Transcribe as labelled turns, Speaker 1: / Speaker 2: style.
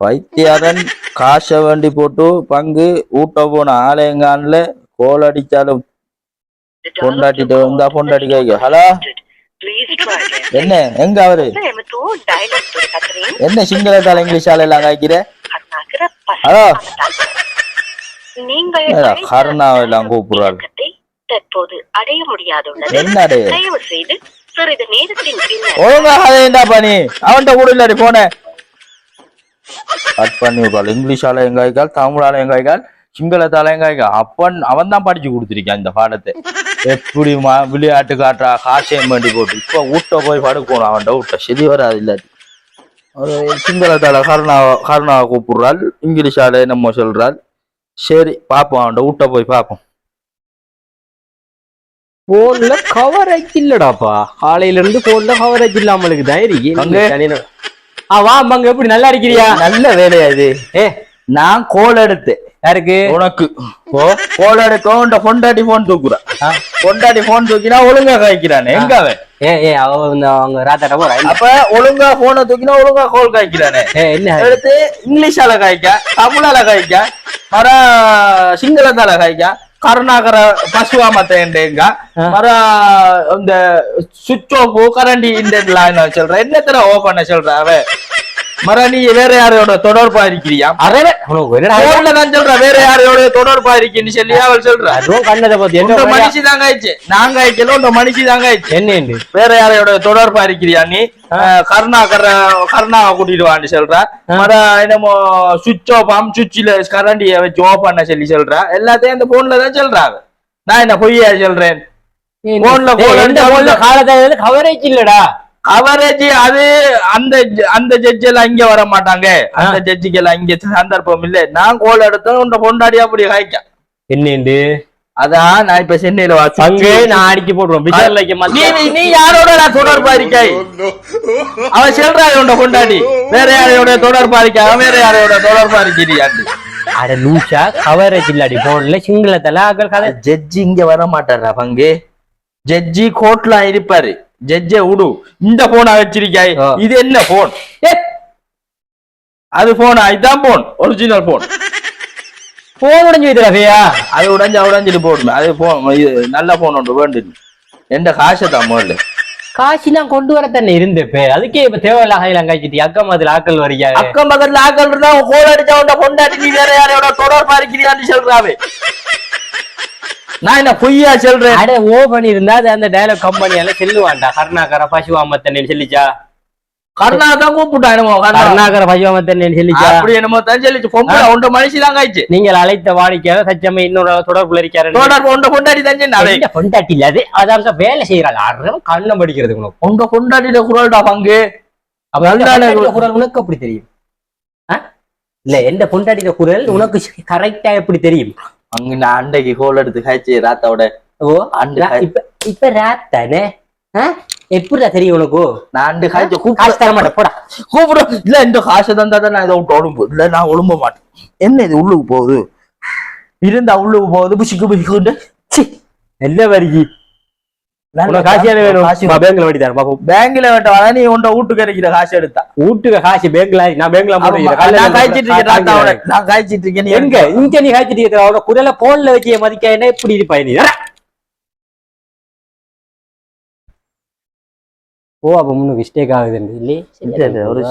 Speaker 1: வைத்தியாரன் காசை வேண்டி போட்டு பங்கு ஊட்ட போன ஆலயங்கான்ல கோல் அடிச்சாலும் பொண்டாட்டிட்டு வந்தா பொண்டாட்டி கேட்க ஹலோ என்ன? எங்க அவரு? என்ன சிங்களத்தால இங்கிலீஷால எல்லாம் காய்க்கிற? ஹலோ
Speaker 2: நீங்கள்
Speaker 1: ஏடா,
Speaker 2: அழைத்த
Speaker 1: கருணாவை எல்லாம் கூப்பிடுறாரு.
Speaker 2: தற்போது அடைய முடியாதுள்ளது தயவு செய்து சிறிது நேரத்தின் பின்னர்
Speaker 1: என்ன பண்ணி அவன்கிட்ட கூட இல்லாடி போன கட் பண்ணி விடுறாள் இங்கிலீஷால எங்காய்க்கால் தமிழால எங்காய்க்கால் சிங்களத்தால எங்காய்க்கால் அப்பன் அவன் தான் படிச்சு கொடுத்துருக்கான் இந்த பாடத்தை. எப்படி விளையாட்டு காட்டுறா காசையும் வேண்டி போட்டு. இப்ப ஊட்ட போய் படுக்கணும் அவன்கிட்ட ஊட்ட. சரி வராது இல்லாட்டி. சிங்களத்தால கருணாவை கருணாவை கூப்பிடுறாள் இங்கிலீஷால என்னமோ சொல்றாள். சரி பாப்போம் அவன்கிட்ட ஊட்ட போய் பாப்போம்.
Speaker 3: போன்ல கவரேஜ் இல்லடாப்பா. காலையில இருந்து போன்ல கவரேஜ் இல்லாமலுக்கு தான்
Speaker 1: அங்க?
Speaker 3: இருக்கு வா அங்க எப்படி நல்லா இருக்கிறியா?
Speaker 1: நல்ல வேலையா இது.
Speaker 3: ஏ
Speaker 1: நான் கோல் எடுத்தேன்
Speaker 3: யாருக்கு?
Speaker 1: உனக்கு. ஓ கோல் எடுக்க உன்ட பொண்டாட்டி போன் தூக்குறான். பொண்டாட்டி போன் தூக்கினா ஒழுங்கா காய்க்கிறானே. எங்க அவன்?
Speaker 3: ஏ ஏ அவ வந்து அவங்க ராத்தாட்ட போறா? இல்ல.
Speaker 1: அப்ப ஒழுங்கா போனை தூக்கினா ஒழுங்கா கோல் காய்க்கிறானே.
Speaker 3: ஏ என்ன?
Speaker 1: எடுத்து இங்கிலீஷால காய்க்க தமிழால காய்க்க மர சிங்களத்தால காய்க்க கருணாகர பசுவா மத்தேங்க மர இந்த சுவிட்ச் ஆஃப் கரண்டி இந்த சொல்ற. என்னத்தர ஓ பண்ண சொல்ற அவன் மர நீ வேற யாரோட தொடர்பா இருக்கிறியா?
Speaker 3: என்னடா
Speaker 1: போன்ல தான் சொல்ற வேற யாரோட தொடர்பா இருக்கீன்னு சொல்லி அவள் சொல்ற.
Speaker 3: கண்ணதை பத்தி என்ன
Speaker 1: மனுஷி தாங்க ஆயிடுச்சு. நாங்க ஆயிக்கல உண்ட மனுஷி தாங்க ஆயிடுச்சு.
Speaker 3: என்ன
Speaker 1: வேற யாரையோட தொடர்பா இருக்கிறியா நீ? கருணாகர கருணாவை கூட்டிட்டு வான்னு சொல்ற மற என்னமோ சுவிட்ச் ஆஃப் ஆம் சுவிட்சில கரண்டிய வச்சு ஆஃப் பண்ண சொல்லி சொல்ற. எல்லாத்தையும் அந்த போன்ல தான் சொல்றாங்க நான் என்ன பொய்யா சொல்றேன்? போன்ல
Speaker 3: போன்ல காலத்துல கவரேஜ் இல்லடா.
Speaker 1: கவரேஜ் அது அந்த அந்த ஜட்ஜ் எல்லாம் இங்க வர மாட்டாங்க. அந்த ஜட்ஜுக்கு எல்லாம் இங்க சந்தர்ப்பம் இல்ல. நான் கோல் எடுத்தேன் உண்ட பொண்டாடி அப்படி காய்க்க
Speaker 3: என்னண்டு
Speaker 1: அதான் நான் இப்ப சென்னையில வாசி
Speaker 3: அங்கே நான் அடிக்க போடுறோம்
Speaker 1: நீ யாரோட நான் தொடர்பா இருக்காய் அவன் சொல்றா உண்ட கொண்டாடி வேற யாரையோட தொடர்பா இருக்கா? அவன் வேற யாரையோட தொடர்பா இருக்கிறியாண்டு
Speaker 3: அட லூசா கவரேஜ் இல்லடி போன்ல சிங்களத்துல கதை.
Speaker 1: ஜட்ஜி இங்க வர மாட்டாரா பங்கு? ஜட்ஜி கோர்ட்ல இருப்பாரு. ஜட்ஜை விடு இந்த போனா வச்சிருக்காய். இது என்ன போன் அது போனா இதுதான் போன் ஒரிஜினல் போன்
Speaker 3: போன் உடஞ்சு வைத்தியா
Speaker 1: அது உடைஞ்சா உடைஞ்சிட்டு போடுமே. அது போன் இது நல்ல போன் ஒன்று வேண்டும் எந்த காசை தான் முதல்ல
Speaker 3: காசுலாம் கொண்டு வர தானே இருந்தப்ப அதுக்கே இப்ப தேவையில்ல ஆகலாம் காய்ச்சிட்டு அக்கம் அதுல ஆக்கள் வரியா
Speaker 1: அக்கம் பக்கத்துல ஆக்கள் இருந்தா கோல் அடிச்சா உன்ட பொண்டாட்டி நீ வேற யாரையோட தொடர்பா இருக்கிறியான்னு சொல்றாவே. நான் என்ன பொய்யா சொல்றேன்?
Speaker 3: அட ஓ பண்ணி இருந்தா அது அந்த டயலாக் கம்பெனியால செல்லுவான்டா. கருணாகர பசுவாமத்தன்னு சொல்லிச்சா?
Speaker 1: கருணா தான் கூப்பிட்டா என்னமோ கருணா.
Speaker 3: கருணாகர பசுவாமத்தன்னு சொல்லிச்சா?
Speaker 1: அப்படி என்னமோ தான் சொல்லிச்சு. பொம்பளை உண்ட மனுஷி தான் காய்ச்சு
Speaker 3: நீங்கள் அழைத்த வாடிக்கையாளர் சச்சமை இன்னொரு தொடர்புல இருக்காரு.
Speaker 1: தொடர்பு உண்ட பொண்டாட்டி தான் சொன்னா
Speaker 3: பொண்டாட்டி இல்ல அது? அதாவது வேலை செய்யறாள் அறம் கண்ணம் படிக்கிறது உனக்கு
Speaker 1: உங்க பொண்டாட்டிட குரல்டா பங்கு?
Speaker 3: குரல் உனக்கு எப்படி தெரியும்? இல்ல எந்த பொண்டாட்டியோட குரல் உனக்கு கரெக்டா எப்படி தெரியும்?
Speaker 1: அங்க நான் அண்டைக்கு கோல் எடுத்து காய்ச்சி ராத்தாவோட
Speaker 3: ஓ
Speaker 1: அண்டு
Speaker 3: இப்ப இப்ப ராத் தானே எப்படிடா தெரியும் உனக்கு?
Speaker 1: நான் அண்டு காய்ச்சி கூப்பிட
Speaker 3: தர மாட்டேன் போடா.
Speaker 1: கூப்பிடும் இல்ல இந்த காசை தந்தா தான் நான் இதை விட்டு ஒழும்பு. இல்ல நான் ஒழும்ப மாட்டேன். என்ன இது உள்ளுக்கு போகுது? இருந்தா உள்ளுக்கு போகுது. புசிக்கு புசிக்குண்டு
Speaker 3: சி என்ன வரிகி உனக்கு காசியான வேணும் வா, பேங்க்ல வட்டி தரேன் பாப்போம்.
Speaker 1: பேங்க்ல வேண்டாம் நீ உண்ட வீட்டுக்கு இருக்கிற காசு எடுத்தா.
Speaker 3: வீட்டுக்கு காசு பேங்க்ல நான் பேங்க்ல
Speaker 1: நான் காய்ச்சிட்டு இருக்கேன் நான் காய்ச்சிட்டு இருக்கேன்
Speaker 3: எங்க? இங்க நீ காய்ச்சிட்டு இருக்கிற அவன குரல போன்ல வச்சு மதிக்க? என்ன இப்படி இருப்பா நீ? ஓ அப்ப முன்னு மிஸ்டேக் ஆகுது
Speaker 1: இல்ல, ஒரு.